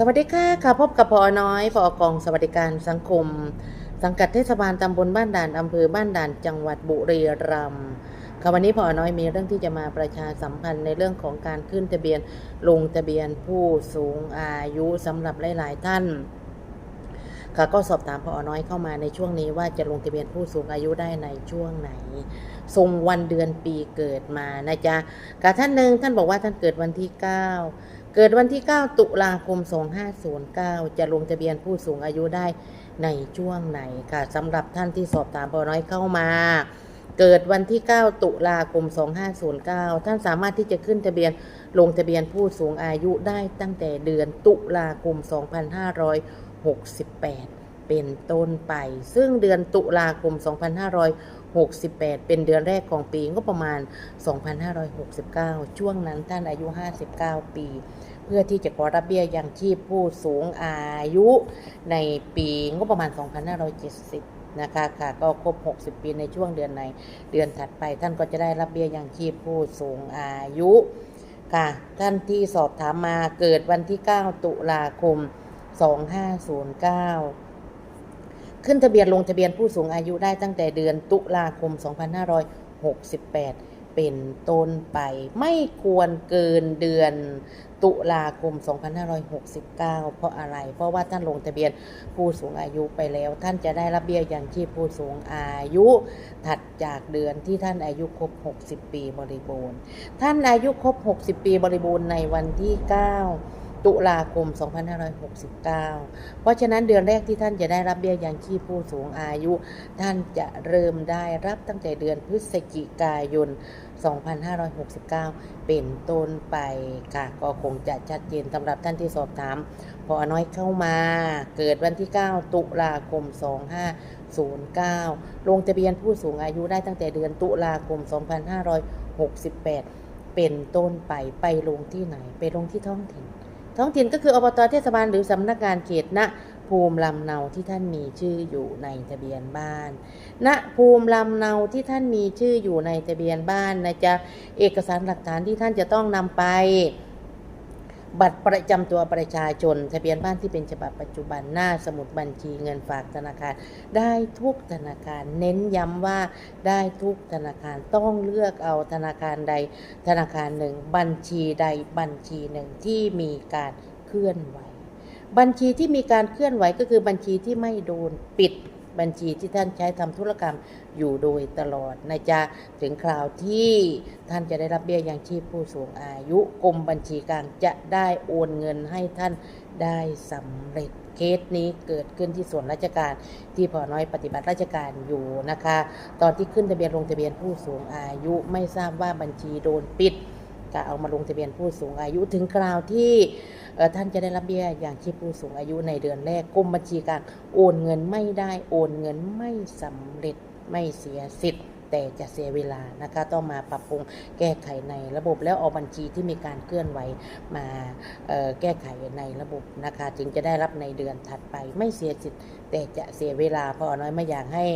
สวัสดีค่ะค่ะพบกับพอน้อยพอกองสวัสดิการสังคม สังกัดเทศบาลตำบลบ้านด่านอำเภอบ้านด่านจังหวัดบุรีรัมย์ค่ะวันนี้พอน้อยมีเรื่องที่จะมาประชาสัมพันธ์ในเรื่องของการขึ้นทะเบียนลงทะเบียนผู้สูงอายุสำหรับหลาย ๆ ท่านค่ะก็สอบถามพอน้อยเข้ามาในช่วงนี้ว่าจะลงทะเบียนผู้สูงอายุได้ในช่วงไหนส่งวันเดือนปีเกิดมานะจ๊ะกับท่านหนึ่งท่านบอกว่าท่านเกิดวันที่ 9 เกิดวันที่ 9 ตุลาคม 2509 จะลงทะเบียนผู้สูงอายุได้ในช่วงไหนค่ะสำหรับท่านที่สอบถามพอน้อยเข้ามา เกิดวันที่ 9 ตุลาคม 2509 ท่านสามารถที่จะขึ้นทะเบียนลงทะเบียนผู้สูงอายุได้ตั้งแต่เดือนตุลาคม 2568 เป็นต้นไป ซึ่งเดือนตุลาคม 2568 เป็นเดือนแรกของปีก็ประมาณ 2569 ช่วงนั้นท่านอายุ 59 ปี เพื่อที่จะขอรับเบี้ยยังชีพผู้สูงอายุในปีงบประมาณ 2570นะคะค่ะก็ครบ 60 ปีในช่วงเดือนในเดือนถัดไป ท่านก็จะได้รับเบี้ยยังชีพผู้สูงอายุค่ะท่านที่สอบถามมาเกิดวันที่ 9 ตุลาคม 2509 ขึ้นทะเบียนลงทะเบียนผู้สูงอายุได้ตั้งแต่เดือนตุลาคม 2568 เป็นต้นไป ไม่ควรเกินเดือนตุลาคม 2569 เพราะอะไร เพราะว่าท่านลงทะเบียนผู้สูงอายุไปแล้ว ท่านจะได้รับเบี้ยยังชีพผู้สูงอายุ ถัดจากเดือนที่ท่านอายุครบ 60 ปีบริบูรณ์ ท่านอายุครบ 60 ปีบริบูรณ์ในวันที่ 9 ตุลาคม 2569 เพราะฉะนั้นเดือนแรกที่ท่านจะได้รับเบี้ยยังชีพผู้สูงอายุ ท่านจะเริ่มได้รับตั้งแต่เดือนพฤศจิกายน 2569 เป็นต้นไปค่ะก็คงจะชัดเจนสำหรับท่านที่สอบถามพอน้อยเข้ามา เกิดวันที่ 9 ตุลาคม 2509 ลงทะเบียนผู้สูงอายุได้ตั้งแต่เดือนตุลาคม 2568 เป็นต้นไปไปลงที่ไหน ไปลงที่ท้องถิ่น ท้องถิ่นก็คืออบตเทศบาลหรือสำนักงานเขตณภูมิลำเนาที่ท่านมีชื่ออยู่ในทะเบียนบ้าน ณ ภูมิลำเนาที่ท่านมีชื่ออยู่ในทะเบียนบ้านนะจ๊ะ เอกสารหลักฐานที่ท่านจะต้องนำไป บัตรประจำตัวประชาชน ทะเบียนบ้านที่เป็นฉบับปัจจุบันหน้าสมุดบัญชีเงินฝากธนาคาร ได้ทุกธนาคาร เน้นย้ำว่าได้ทุกธนาคารต้องเลือกเอาธนาคารใดธนาคารหนึ่ง บัญชีใดบัญชีหนึ่งที่มีการเคลื่อนไหว บัญชีที่มีการเคลื่อนไหวก็คือบัญชีที่ไม่โดนปิด บัญชีที่ท่านใช้ทำธุรกรรมอยู่โดยตลอดนะจ๊ะถึงคราวที่ท่านจะได้รับเบี้ยยังชีพผู้สูงอายุกรมบัญชีกลางจะได้โอนเงินให้ท่านได้สำเร็จเคสนี้เกิดขึ้นที่ส่วนราชการที่พอน้อยปฏิบัติราชการอยู่นะคะ ตอนที่ขึ้นทะเบียนลงทะเบียนผู้สูงอายุไม่ทราบว่าบัญชีโดนปิดก็เอามาลงทะเบียนผู้สูงอายุถึงคราวที่ ท่านจะได้รับเบี้ยอย่างชีพผู้สูงอายุในเดือนแรกกรมบัญชีกลารโอนเงินไม่ได้โอนเงินไม่สำเร็จไม่เสียสิทธิ์ แต่จะเสียเวลานะคะต้องมาปรับปรุงแก้ไขในระบบแล้วเอาบัญชีที่มีการเคลื่อนไหวมาแก้ไขในระบบนะคะ จึงจะได้รับในเดือนถัดไปไม่เสียสิทธิ์แต่จะเสียเวลาเพราะน้อยไม่อยากให้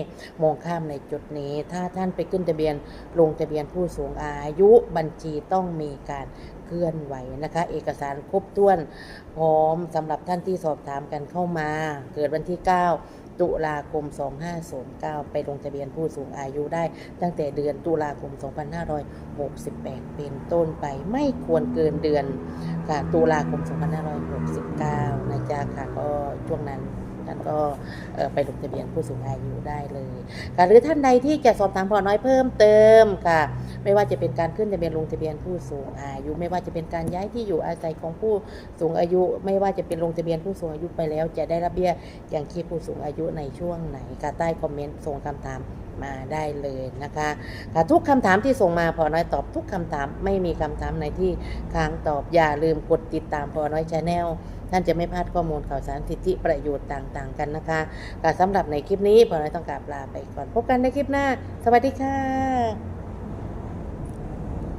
มองข้ามในจุดนี้ ถ้าท่านไปขึ้นทะเบียนลงทะเบียนผู้สูงอายุบัญชีต้องมีการเคลื่อนไหวนะคะ เอกสารครบถ้วนพร้อมสำหรับท่านที่สอบถามกันเข้ามา เกิดวันที่ 9 ตุลาคม 2509 ไปลงทะเบียนผู้สูงอายุได้ ตั้งแต่เดือนตุลาคม 2568 เป็นต้นไปไม่ควรเกินเดือนค่ะตุลาคม 2569 นะจ๊ะค่ะก็ช่วงนั้น ท่านก็ไปลงทะเบียนผู้สูงอายุได้เลยค่ะหรือท่านใดที่จะสอบถามพอน้อยเพิ่มเติมค่ะ ไม่ว่าจะเป็นการขึ้นทะเบียนลงทะเบียนผู้สูงอายุ ไม่ว่าจะเป็นการย้ายที่อยู่อาศัยของผู้สูงอายุ ไม่ว่าจะเป็นลงทะเบียนผู้สูงอายุไปแล้ว จะได้รับเบี้ยอย่างชีผู้สูงอายุในช่วงไหนค่ะใต้คอมเมนต์ส่งคำถามมาได้เลยนะคะค่ะทุกคำถามที่ส่งมาพอน้อยตอบทุกคำถามไม่มีคำถามไหนที่ค้างตอบอย่าลืมกดติดตามพอน้อยชาแนล ท่านจะไม่พลาดข้อมูลข่าวสารสิทธิประโยชน์ต่างๆ กันนะคะค่สำหรับในคลิปนี้พอน้อยต้องกราบลาไปก่อนพบกันในคลิปหน้า สวัสดีค่ะ